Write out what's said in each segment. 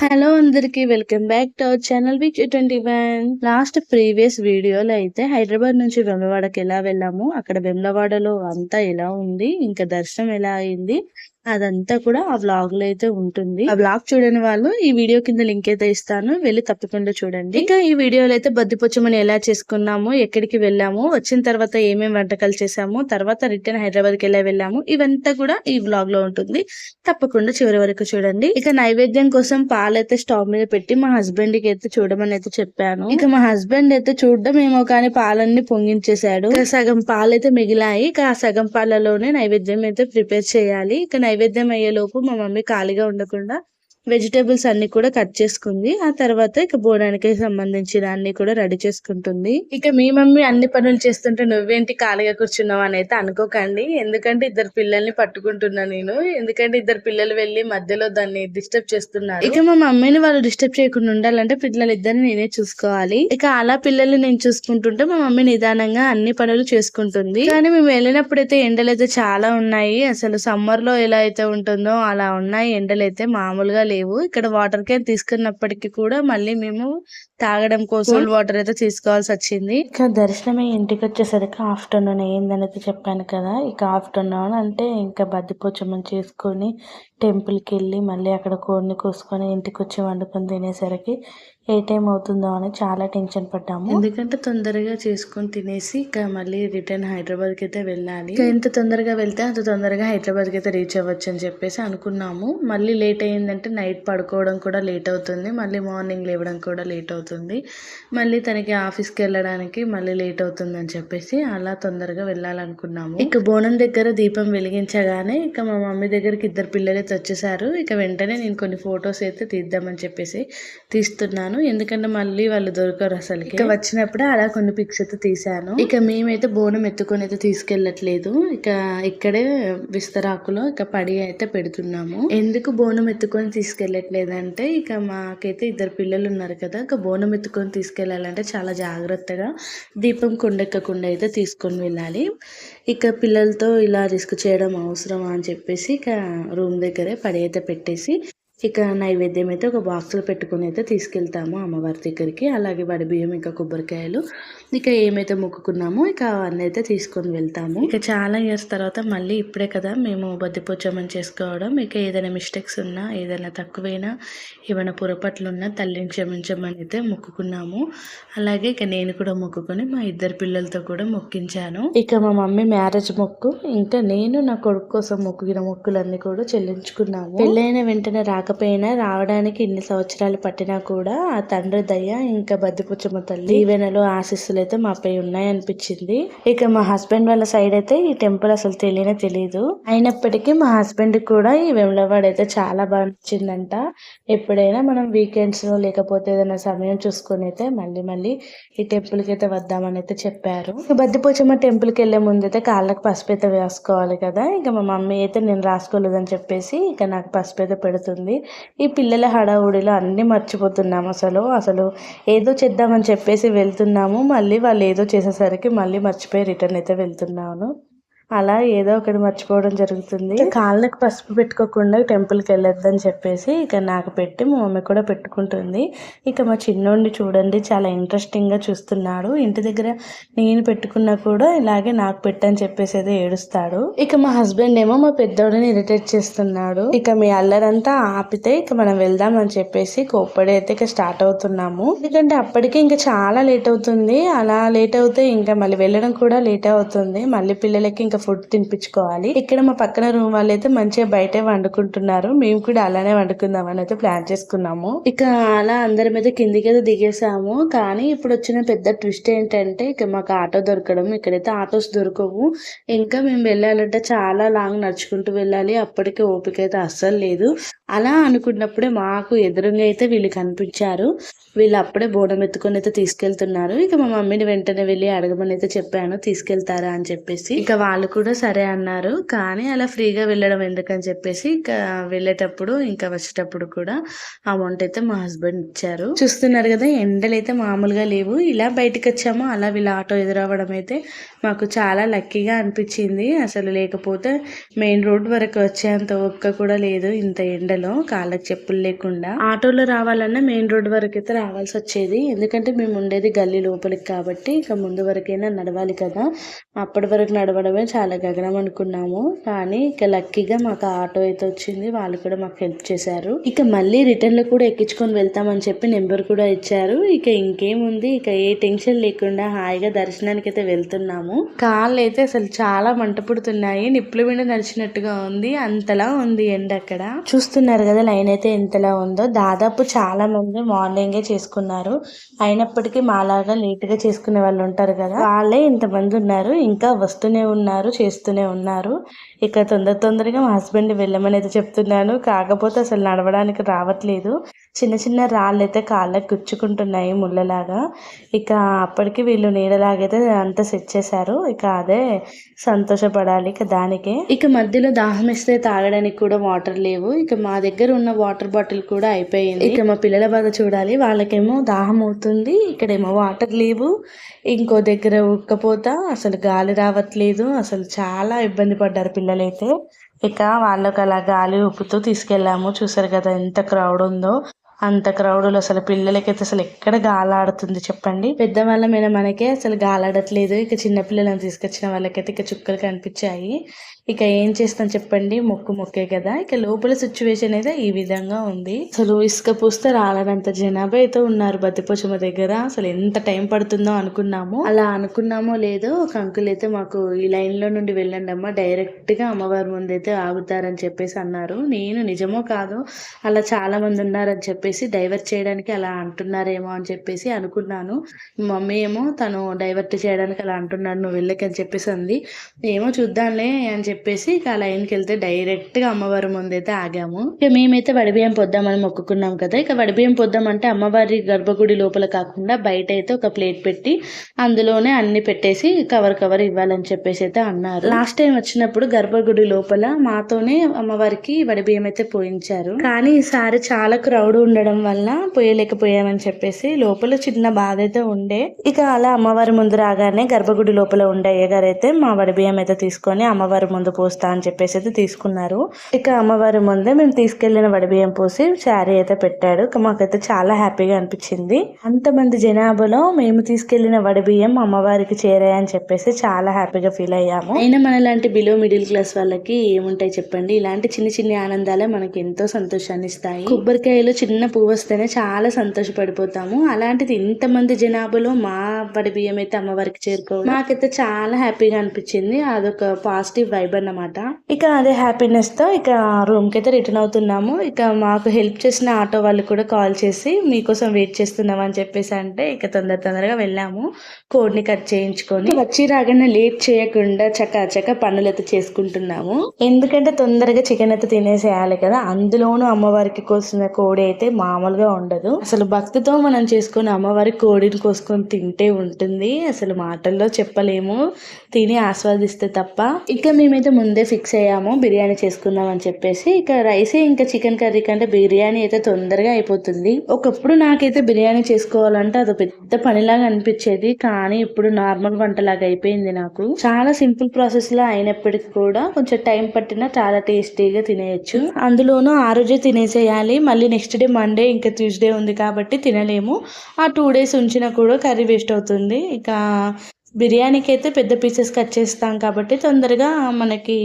Hello అందరికి welcome back to our channel which twenty one. Last previous వీడియోలో అయితే హైదరాబాద్ నుంచి వెమ్లవాడకి ఎలా వెళ్ళాము అక్కడ వెమ్లవాడలో అంతా ఎలా ఉంది ఇంకా దర్శనం ఎలా అయింది అదంతా కూడా ఆ వ్లాగ్లో అయితే ఉంటుంది. ఆ వ్లాగ్ చూడని వాళ్ళు ఈ వీడియో కింద లింక్ అయితే ఇస్తాను. వెళ్ళి తప్పకుండా చూడండి. ఇంకా ఈ వీడియోలో అయితే బద్దిపొచ్చమని ఎలా చేసుకున్నాము ఎక్కడికి వెళ్ళాము వచ్చిన తర్వాత ఏమేమి వంటకాలు చేసాము తర్వాత రిటర్న్ హైదరాబాద్కి ఎలా వెళ్ళాము ఇవంతా కూడా ఈ వ్లాగ్లో ఉంటుంది. తప్పకుండా చివరి వరకు చూడండి. ఇక నైవేద్యం కోసం పాలైతే స్టవ్ మీద పెట్టి మా హస్బెండ్కి అయితే చూడమని అయితే చెప్పాను. ఇక మా హస్బెండ్ అయితే చూడడం ఏమో కానీ పాలన్నీ పొంగించేశాడు. సగం పాలైతే మిగిలాయి. ఇక ఆ సగం పాలలోనే నైవేద్యం అయితే ప్రిపేర్ చేయాలి. ఇక నైవేద్యం అయ్యేలోపు మా మమ్మీ ఖాళీగా ఉండకుండా వెజిటేబుల్స్ అన్ని కూడా కట్ చేసుకుంది. ఆ తర్వాత ఇక బోడానికి సంబంధించిన అన్ని కూడా రెడీ చేసుకుంటుంది. ఇక మీ మమ్మీ అన్ని పనులు చేస్తుంటే నువ్వేంటి ఖాళీగా కూర్చున్నావు అని అయితే అనుకోకండి. ఎందుకంటే ఇద్దరు పిల్లల్ని పట్టుకుంటున్నా నేను. ఎందుకంటే ఇద్దరు పిల్లలు వెళ్ళి మధ్యలో దాన్ని డిస్టర్బ్ చేస్తున్నారు. ఇక మా మమ్మీని వాళ్ళు డిస్టర్బ్ చేయకుండా ఉండాలంటే పిల్లలు ఇద్దరిని నేనే చూసుకోవాలి. ఇక అలా పిల్లల్ని నేను చూసుకుంటుంటే మా మమ్మీ నిదానంగా అన్ని పనులు చేసుకుంటుంది. కానీ మేము వెళ్ళినప్పుడు అయితే ఎండలు అయితే చాలా ఉన్నాయి. అసలు సమ్మర్లో ఎలా అయితే ఉంటుందో అలా ఉన్నాయి. ఎండలు అయితే మామూలుగా లేవు. ఇక్కడ వాటర్ క్యాన్ తీసుకున్నప్పటికీ కూడా మళ్ళీ మేము తాగడం కోసం వాటర్ అయితే తీసుకోవాల్సి వచ్చింది. ఇక దర్శనం ఇంటికి వచ్చేసరికి ఆఫ్టర్నూన్ అయిందనైతే చెప్పాను కదా. ఇక ఆఫ్టర్నూన్ అంటే ఇంకా బద్దిపోచమని చేసుకొని టెంపుల్కి వెళ్ళి మళ్ళీ అక్కడ కోడిని కోసుకొని ఇంటికి వచ్చి వండుకొని తినేసరికి ఏ టైం అవుతుందో అని చాలా టెన్షన్ పడ్డాము. ఎందుకంటే తొందరగా చేసుకొని తినేసి ఇక మళ్ళీ రిటర్న్ హైదరాబాద్కి అయితే వెళ్ళాలి. ఎంత తొందరగా వెళ్తే అంత తొందరగా హైదరాబాద్కి అయితే రీచ్ అవ్వచ్చు అని చెప్పేసి అనుకున్నాము. మళ్ళీ లేట్ అయ్యిందంటే నైట్ పడుకోవడం కూడా లేట్ అవుతుంది. మళ్ళీ మార్నింగ్ లేవడం కూడా లేట్ అవుతుంది. మళ్ళీ తనకి ఆఫీస్కి వెళ్ళడానికి మళ్ళీ లేట్ అవుతుంది అని చెప్పేసి అలా తొందరగా వెళ్ళాలనుకున్నాము. ఇక బోనం దగ్గర దీపం వెలిగించగానే ఇక మా మమ్మీ దగ్గరికి ఇద్దరు పిల్లలు అయితే వచ్చేసారు ఇక వెంటనే నేను కొన్ని ఫొటోస్ అయితే తీద్దామని చెప్పేసి తీస్తున్నాను. ఎందుకంటే మళ్ళీ వాళ్ళు దొరకరు అసలు ఇక వచ్చినప్పుడే అలా కొన్ని పిక్స్ అయితే తీసాను ఇక మేమైతే బోనం ఎత్తుకొని అయితే తీసుకెళ్ళట్లేదు. ఇక ఇక్కడే విస్తరాకులో ఇక పడి అయితే పెడుతున్నాము. ఎందుకు బోనం ఎత్తుకొని తీసుకెళ్ళట్లేదు అంటే ఇక మాకైతే ఇద్దరు పిల్లలు ఉన్నారు కదా ఇక బోనం ఎత్తుకొని తీసుకెళ్ళాలంటే చాలా జాగ్రత్తగా దీపం కొండెక్కకుండా అయితే తీసుకొని వెళ్ళాలి. ఇక పిల్లలతో ఇలా రిస్క్ చేయడం అవసరమా అని చెప్పేసి ఇక రూమ్ దగ్గరే పడి అయితే పెట్టేసి ఇక నైవేద్యం అయితే ఒక బాక్స్లో పెట్టుకుని అయితే తీసుకెళ్తాము అమ్మవారి దగ్గరికి. అలాగే వడి బియ్యం ఇంకా కొబ్బరికాయలు ఇక ఏమైతే మొక్కుకున్నామో ఇక అవన్నీ అయితే తీసుకొని వెళ్తాము. ఇక చాలా ఇయర్స్ తర్వాత మళ్ళీ ఇప్పుడే కదా మేము బద్దిపోచమని చేసుకోవడం. ఇక ఏదైనా మిస్టేక్స్ ఉన్నా ఏదైనా తక్కువైనా ఏమైనా పొరపాట్లు ఉన్నా తల్లిని క్షమించమని అయితే మొక్కుకున్నాము. అలాగే ఇక నేను కూడా మొక్కుకొని మా ఇద్దరు పిల్లలతో కూడా మొక్కించాను. ఇక మా మమ్మీ మ్యారేజ్ మొక్కు ఇంకా నేను నా కొడుకు కోసం మొక్కుగిన మొక్కులన్నీ కూడా చెల్లించుకున్నాము. పెళ్ళైన వెంటనే రాకపోయినా రావడానికి ఇన్ని సంవత్సరాలు పట్టినా కూడా ఆ తండ్రి దయ ఇంకా బద్దిపుచ్చమ్మ తల్లి ఈవెనలో ఆశీస్సులు అయితే మాపై ఉన్నాయనిపించింది. ఇక మా హస్బెండ్ వాళ్ళ సైడ్ అయితే ఈ టెంపుల్ అసలు తెలియనే తెలియదు అయినప్పటికీ మా హస్బెండ్ కూడా ఈ వెమ్లవాడ అయితే చాలా బాగా నచ్చిందంట. ఎప్పుడైనా మనం వీకెండ్స్లో లేకపోతే ఏదైనా సమయం చూసుకొని అయితే మళ్ళీ మళ్ళీ ఈ టెంపుల్కి అయితే వద్దామని అయితే చెప్పారు. బద్దిపోచమ్మ టెంపుల్కి వెళ్ళే ముందు అయితే కాళ్ళకి పసుపు అయితే వేసుకోవాలి కదా. ఇక మా మమ్మీ అయితే నేను రాసుకోలేదని చెప్పేసి ఇక నాకు పసుపు అయితే పెడుతుంది. ఈ పిల్లల హడావుడిలో అన్ని మర్చిపోతున్నాము అసలు. అసలు ఏదో చేద్దామని చెప్పేసి వెళ్తున్నాము. మళ్ళీ వాళ్ళు ఏదో చేసేసరికి మళ్ళీ మర్చిపోయి రిటర్న్ అయితే వెళ్తున్నాను. అలా ఏదో ఒకటి మర్చిపోవడం జరుగుతుంది. కాళ్ళకి పసుపు పెట్టుకోకుండా టెంపుల్కి వెళ్ళొద్దని చెప్పేసి ఇక నాకు పెట్టి మా మమ్మీ కూడా పెట్టుకుంటుంది. ఇక మా చిన్నోడిని చూడండి చాలా ఇంట్రెస్టింగ్గా చూస్తున్నాడు. ఇంటి దగ్గర నేను పెట్టుకున్నా కూడా ఇలాగే నాకు పెట్టని చెప్పేసి అయితే ఏడుస్తాడు. ఇక మా హస్బెండ్ ఏమో మా పెద్దోడిని ఇరిటేట్ చేస్తున్నాడు. ఇక మీ అల్లరంతా ఆపితే ఇక మనం వెళ్దాం అని చెప్పేసి కోప్పడి అయితే ఇక స్టార్ట్ అవుతున్నాము. ఎందుకంటే అప్పటికే ఇంకా చాలా లేట్ అవుతుంది. అలా లేట్ అవుతే ఇంకా మళ్ళీ వెళ్ళడం కూడా లేట్ అవుతుంది. మళ్ళీ పిల్లలకి ఇంకా ఫుడ్ తినిపించుకోవాలి. ఇక్కడ మా పక్కన రూమ్ వాళ్ళు అయితే మంచిగా బయటే వండుకుంటున్నారు. మేము కూడా అలానే వండుకుందాం అని అయితే ప్లాన్ చేసుకున్నాము. ఇక అలా అందరి మీద కిందికి అయితే దిగేసాము. కానీ ఇప్పుడు వచ్చిన పెద్ద ట్విస్ట్ ఏంటంటే ఇక మాకు ఆటో దొరకడం ఇక్కడైతే ఆటోస్ దొరకవు. ఇంకా మేము వెళ్ళాలంటే చాలా లాంగ్ నడుచుకుంటూ వెళ్ళాలి. అప్పటికే ఓపిక అయితే అస్సలు లేదు. అలా అనుకున్నప్పుడే మాకు ఎదురుగా అయితే వీళ్ళు కనిపించారు. వీళ్ళు అప్పుడే బోనం ఎత్తుకొని అయితే తీసుకెళ్తున్నారు. ఇక మా మమ్మీని వెంటనే వెళ్ళి అడగమని అయితే చెప్పాను. తీసుకెళ్తారా అని చెప్పేసి. ఇక వాళ్ళు కూడా సరే అన్నారు. కానీ అలా ఫ్రీగా వెళ్ళడం ఎందుకని చెప్పేసి ఇక వెళ్ళేటప్పుడు ఇంకా వచ్చేటప్పుడు కూడా అమౌంట్ అయితే మా హస్బెండ్ ఇచ్చారు. చూస్తున్నారు కదా ఎండలు అయితే మామూలుగా లేవు. ఇలా బయటకు వచ్చాము. అలా వీళ్ళ ఆటో ఎదురవ్వడం అయితే మాకు చాలా లక్కీగా అనిపించింది. అసలు లేకపోతే మెయిన్ రోడ్ వరకు వచ్చేంత ఓపిక కూడా లేదు. ఇంత ఎండలు ఎండలో కాళ్ళకి చెప్పులు లేకుండా ఆటోలో రావాలన్నా మెయిన్ రోడ్ వరకు అయితే రావాల్సి వచ్చేది. ఎందుకంటే మేము ఉండేది గల్లీ లోపలికి కాబట్టి ఇక ముందు వరకైనా నడవాలి కదా. అప్పటి వరకు నడవడమే చాలా గగనం అనుకున్నాము. కానీ ఇక లక్కీగా మాకు ఆటో అయితే వచ్చింది. వాళ్ళు కూడా మాకు హెల్ప్ చేశారు. ఇక మళ్ళీ రిటర్న్లో కూడా ఎక్కించుకొని వెళ్తామని చెప్పి నెంబర్ కూడా ఇచ్చారు. ఇక ఇంకేముంది? ఇక ఏ టెన్షన్ లేకుండా హాయిగా దర్శనానికి అయితే వెళ్తున్నాము. కాళ్ళు అయితే అసలు చాలా మంట పుడుతున్నాయి. నిప్పుల మీద నడిచినట్టుగా ఉంది. అంతలా ఉంది ఎండ అక్కడ. చూస్తున్నారు కదా లైన్ అయితే ఎంతలా ఉందో. దాదాపు చాలా మంది మార్నింగే చేసుకున్నారు. అయినప్పటికీ మాలాగా లేట్గా చేసుకునే వాళ్ళు ఉంటారు కదా వాళ్ళే ఇంతమంది ఉన్నారు. ఇంకా వస్తూనే ఉన్నారు చేస్తూనే ఉన్నారు. ఇక తొందర తొందరగా మా హస్బెండ్ వెళ్ళమని అయితే చెప్తున్నాను. కాకపోతే అసలు నడవడానికి రావట్లేదు. చిన్న చిన్న రాళ్ళు అయితే కాళ్ళకి గుచ్చుకుంటున్నాయి ముళ్ళలాగా. ఇక అప్పటికి వీళ్ళు నీడలాగైతే అంతా సెట్ చేశారు. ఇక అదే సంతోషపడాలి ఇక దానికే. ఇక మధ్యలో దాహం ఇస్తే తాగడానికి కూడా వాటర్ లేవు. ఇక మా దగ్గర ఉన్న వాటర్ బాటిల్ కూడా అయిపోయింది. ఇక మా పిల్లల బాధ చూడాలి వాళ్ళకేమో దాహం అవుతుంది ఇక్కడేమో వాటర్ లేవు ఇంకో దగ్గర ఉక్కపోతా అసలు గాలి రావట్లేదు అసలు చాలా ఇబ్బంది పడ్డారు పిల్లలైతే. ఇక వాళ్ళకి అలా గాలి ఉప్పుతూ తీసుకెళ్ళాము చూసారు కదా ఎంత క్రౌడ్ ఉందో. అంత క్రౌడ్లో అసలు పిల్లలకైతే అసలు ఎక్కడ గాలాడుతుంది చెప్పండి. పెద్దవాళ్ళమైన మనకే అసలు గాలాడట్లేదు. ఇక చిన్నపిల్లలను తీసుకొచ్చిన వాళ్ళకైతే ఇక చుక్కలు కనిపించాయి. ఇక ఏం చేస్తాం చెప్పండి? మొక్కు మొక్కే కదా. ఇక లోపల సిచ్యువేషన్ అయితే ఈ విధంగా ఉంది. అసలు ఇసుక పూస్తే రాలనంత జనాభా అయితే ఉన్నారు బతిపోచమ్మ దగ్గర. అసలు ఎంత టైం పడుతుందో అనుకున్నాము. అలా అనుకున్నామో లేదో ఒక అంకుల్ అయితే మాకు ఈ లైన్లో నుండి వెళ్ళండి అమ్మ. డైరెక్ట్గా అమ్మవారి ముందు అయితే ఆగుతారని చెప్పేసి అన్నారు. నేను నిజమో కాదు అలా చాలా మంది ఉన్నారని చెప్పేసి చెప్పేసి డైవర్ట్ చేయడానికి అలా అంటున్నారేమో అని చెప్పేసి అనుకున్నాను. మమ్మీ ఏమో తను డైవర్ట్ చేయడానికి అలా అంటున్నాడు నువ్వు వెళ్ళకని చెప్పేసి అంది. ఏమో చూద్దాంలే అని చెప్పేసి ఇక ఆ లైన్కి వెళ్తే డైరెక్ట్గా అమ్మవారి ముందు అయితే ఆగాము. ఇక మేమైతే వడిబియ్యం పొద్దామని మొక్కుకున్నాం కదా ఇక వడిబియ్యం పొద్దామంటే అమ్మవారి గర్భగుడి లోపల కాకుండా బయట అయితే ఒక ప్లేట్ పెట్టి అందులోనే అన్ని పెట్టేసి కవర్ కవర్ ఇవ్వాలని చెప్పేసి అయితే అన్నారు. లాస్ట్ టైం వచ్చినప్పుడు గర్భగుడి లోపల మాతోనే అమ్మవారికి వడిబియ్యం అయితే పోయించారు. కానీ ఈసారి చాలా క్రౌడ్ ఉండడం వల్ల పోయలేకపోయామని చెప్పేసి లోపల చిన్న బాధ అయితే ఉండే. ఇక అలా అమ్మవారి ముందు రాగానే గర్భగుడి లోపల ఉండే అయ్యగారు అయితే మా వడిబియ్యం అయితే తీసుకొని అమ్మవారి ముందు పోస్తా అని చెప్పేసి అయితే తీసుకున్నారు. ఇక అమ్మవారి ముందే మేము తీసుకెళ్ళిన వడిబియ్యం పోసి శారీ అయితే పెట్టాడు. మాకైతే చాలా హ్యాపీగా అనిపించింది. అంతమంది జనాభాలో మేము తీసుకెళ్ళిన వడిబియ్యం అమ్మవారికి చేరాయని చెప్పేసి చాలా హ్యాపీగా ఫీల్ అయ్యాము. అయినా మనలాంటి బిలో మిడిల్ క్లాస్ వాళ్ళకి ఏముంటాయి చెప్పండి? ఇలాంటి చిన్న చిన్న ఆనందాలే మనకి ఎంతో సంతోషాన్ని ఇస్తాయి. కొబ్బరికాయలు చిన్న పువ్వు వస్తేనే చాలా సంతోషపడిపోతాము. అలాంటిది ఇంతమంది జనాభాలో మా పడి బియ్యం అయితే అమ్మవారికి చేరుకోవడం నాకైతే చాలా హ్యాపీగా అనిపించింది. అదొక పాజిటివ్ వైబ్ అన్నమాట. ఇక అదే హ్యాపీనెస్తో ఇక రూమ్కి అయితే రిటర్న్ అవుతున్నాము. ఇక మాకు హెల్ప్ చేసిన ఆటో వాళ్ళు కూడా కాల్ చేసి మీకోసం వెయిట్ చేస్తున్నాం అని చెప్పేసి అంటే ఇక తొందర తొందరగా వెళ్ళాము. కోడ్ని కట్ చేయించుకొని వచ్చి రాగానే లేట్ చేయకుండా చక్క చక్క పనులైతే చేసుకుంటున్నాము. ఎందుకంటే తొందరగా చికెన్ అయితే తినేసేయాలి కదా. అందులోనూ అమ్మవారికి కోసిన కోడి అయితే మామూలుగా ఉండదు. అసలు భక్తితో మనం చేసుకుని అమ్మవారి కోడిని కోసుకొని తింటే ఉంటుంది. అసలు మాటల్లో చెప్పలేము. తిని ఆస్వాదిస్తే తప్ప. ఇక మేమైతే ముందే ఫిక్స్ అయ్యాము బిర్యానీ చేసుకుందాం అని చెప్పేసి. ఇక రైస్ ఇంకా చికెన్ కర్రీ కంటే బిర్యానీ అయితే తొందరగా అయిపోతుంది. ఒకప్పుడు నాకైతే బిర్యానీ చేసుకోవాలంటే అది పెద్ద పనిలాగా అనిపించేది. కానీ ఇప్పుడు నార్మల్ వంటలాగా అయిపోయింది నాకు. చాలా సింపుల్ ప్రాసెస్లో అయినప్పటికీ కూడా కొంచెం టైం పట్టినా చాలా టేస్టీగా తినేయచ్చు. అందులోనూ ఆ రోజే తినేసేయాలి. మళ్ళీ నెక్స్ట్ డే మండే ఇంకా ట్యూస్డే ఉంది కాబట్టి తినలేము. ఆ టూ డేస్ ఉంచినా కూడా కర్రీ వేస్ట్ అవుతుంది. ఇక బిర్యానీకి అయితే పెద్ద పీసెస్ కట్ చేస్తాం కాబట్టి తొందరగా మనకి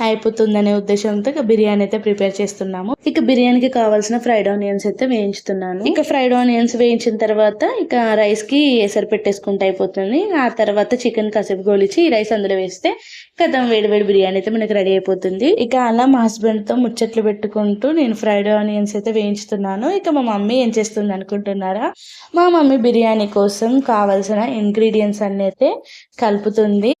అయిపోతుందనే ఉద్దేశంతో ఇక బిర్యానీ అయితే ప్రిపేర్ చేస్తున్నాము. ఇక బిర్యానీకి కావాల్సిన ఫ్రైడ్ ఆనియన్స్ అయితే వేయించుతున్నాను. ఇక ఫ్రైడ్ ఆనియన్స్ వేయించిన తర్వాత ఇక రైస్కి ఎసరు పెట్టేసుకుంటే అయిపోతుంది. ఆ తర్వాత చికెన్ కాసేపు గోలిచి ఈ రైస్ అందులో వేస్తే కథం వేడి వేడి బిర్యానీ అయితే మనకి రెడీ అయిపోతుంది. ఇక అలా మా హస్బెండ్తో ముచ్చట్లు పెట్టుకుంటూ నేను ఫ్రైడ్ ఆనియన్స్ అయితే వేయించుతున్నాను. ఇక మా మమ్మీ ఏం చేస్తుంది అనుకుంటున్నారా? మా మమ్మీ బిర్యానీ కోసం కావాల్సిన ఇంగ్రీడియంట్స్ అన్ని అయితే కలుపుతుంది.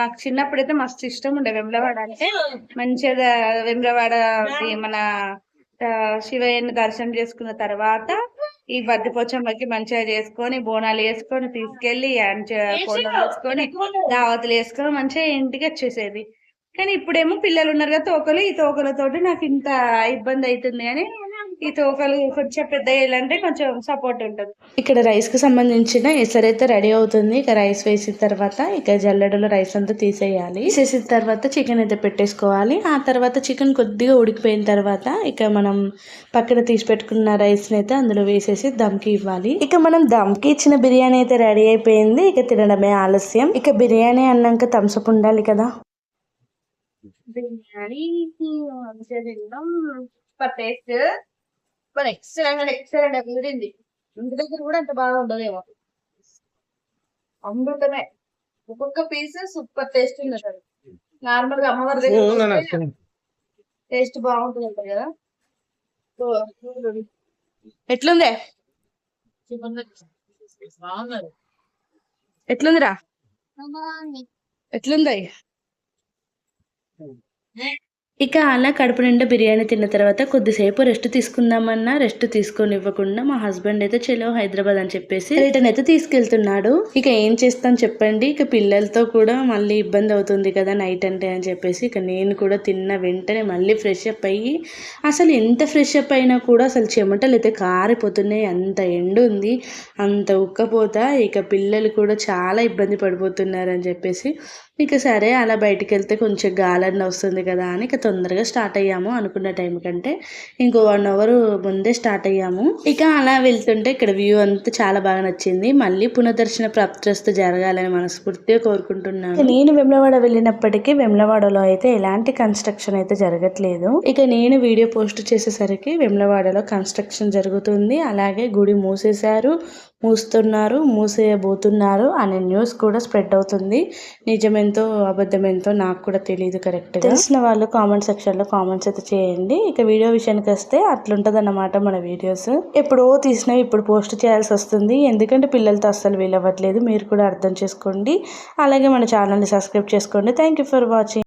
నాకు చిన్నప్పుడు అయితే మస్తు ఇష్టం ఉండే వెమ్లవాడ అంటే. మంచిగా వెమ్లవాడ మన శివయ్యని దర్శనం చేసుకున్న తర్వాత ఈ బద్దిపోచమ్మకి మంచిగా చేసుకొని బోనాలు వేసుకొని తీసుకెళ్ళి కొండలు వేసుకొని దావతులు వేసుకొని మంచిగా ఇంటికి వచ్చేసేది. కానీ ఇప్పుడేమో పిల్లలు ఉన్నారు కదా తోకలు ఈ తోకలతోటి నాకు ఇంత ఇబ్బంది అవుతుంది అని ఈ తోకలు కొంచెం పెద్ద వేయాలంటే కొంచెం సపోర్ట్ ఉంటుంది. ఇక్కడ రైస్కి సంబంధించిన ఎసరు అయితే రెడీ అవుతుంది. ఇక రైస్ వేసిన తర్వాత ఇక జల్లెడలో రైస్ అంతా తీసేయాలి. తీసేసిన తర్వాత చికెన్ అయితే పెట్టేసుకోవాలి. ఆ తర్వాత చికెన్ కొద్దిగా ఉడికిపోయిన తర్వాత ఇక మనం పక్కన తీసి పెట్టుకున్న రైస్ అయితే అందులో వేసేసి దమ్కి ఇవ్వాలి. ఇక మనం దమ్కి ఇచ్చిన బిర్యానీ అయితే రెడీ అయిపోయింది. ఇక తినడమే ఆలస్యం. ఇక బిర్యానీ అన్నాక థమ్స్అప్ ఉండాలి కదా. బిర్యానీ మంచిగా సూపర్ ఎక్సలెంట్ ఎక్సలెంట్ కుదిరింది ఇంటి దగ్గర కూడా అంత బాగా ఉండదేమో. అమృతమే. ఒక్కొక్క పీస్ సూపర్ టేస్ట్ ఉంది అసలు. నార్మల్గా అమ్మవారి దగ్గర టేస్ట్ బాగుంటుంది అంటారు కదా. సో, ఎట్లుందే? ఎట్లుందిరా? ఎట్లుంది? ఇక అలా కడుపు నిండా బిర్యానీ తిన్న తర్వాత కొద్దిసేపు రెస్ట్ తీసుకుందామన్నా రెస్ట్ తీసుకొని ఇవ్వకుండా మా హస్బెండ్ అయితే చెలో హైదరాబాద్ అని చెప్పేసి రిటర్న్ అయితే తీసుకెళ్తున్నాడు. ఇక ఏం చేస్తాం చెప్పండి? ఇక పిల్లలతో కూడా మళ్ళీ ఇబ్బంది అవుతుంది కదా నైట్ అంటే అని చెప్పేసి ఇక నేను కూడా తిన్న వెంటనే మళ్ళీ ఫ్రెష్ అప్ అయ్యి అసలు ఎంత ఫ్రెష్ అప్ అయినా కూడా అసలు చెమటలు అయితే కారిపోతున్నాయి. అంత ఎండ ఉంది అంత ఉక్కపోత. ఇక పిల్లలు కూడా చాలా ఇబ్బంది పడిపోతున్నారు అని చెప్పేసి ఇక సరే అలా బయటికి వెళ్తే కొంచెం గాలన్న వస్తుంది కదా అని ఇక తొందరగా స్టార్ట్ అయ్యాము అనుకున్న టైం కంటే. ఇంకో వన్ అవర్ ముందే స్టార్ట్ అయ్యాము. ఇక అలా వెళ్తుంటే ఇక్కడ వ్యూ అంతా చాలా బాగా నచ్చింది. మళ్ళీ పునదర్శన ప్రాప్తిస్తూ జరగాలని మనస్ఫూర్తిగా కోరుకుంటున్నాను. నేను వెమ్లవాడ వెళ్ళినప్పటికీ వెమ్లవాడలో అయితే ఎలాంటి కన్స్ట్రక్షన్ అయితే జరగట్లేదు. ఇక నేను వీడియో పోస్ట్ చేసేసరికి వెమ్లవాడలో కన్స్ట్రక్షన్ జరుగుతుంది. అలాగే గుడి మూసేశారు. మూస్తున్నారు మూసేయబోతున్నారు అనే న్యూస్ కూడా స్ప్రెడ్ అవుతుంది. నిజమెంతో అబద్ధమెంతో నాకు కూడా తెలియదు కరెక్ట్ తెలిసిన వాళ్ళు కామెంట్ సెక్షన్లో కామెంట్స్ అయితే చేయండి. ఇక వీడియో విషయానికి వస్తే అట్లుంటదన్నమాట మన వీడియోస్. ఎప్పుడో తీసినవి ఇప్పుడు పోస్ట్ చేయాల్సి వస్తుంది. ఎందుకంటే పిల్లలతో అస్సలు వీలవ్వట్లేదు. మీరు కూడా అర్థం చేసుకోండి. అలాగే మన ఛానల్ని సబ్స్క్రైబ్ చేసుకోండి. Thank you for watching.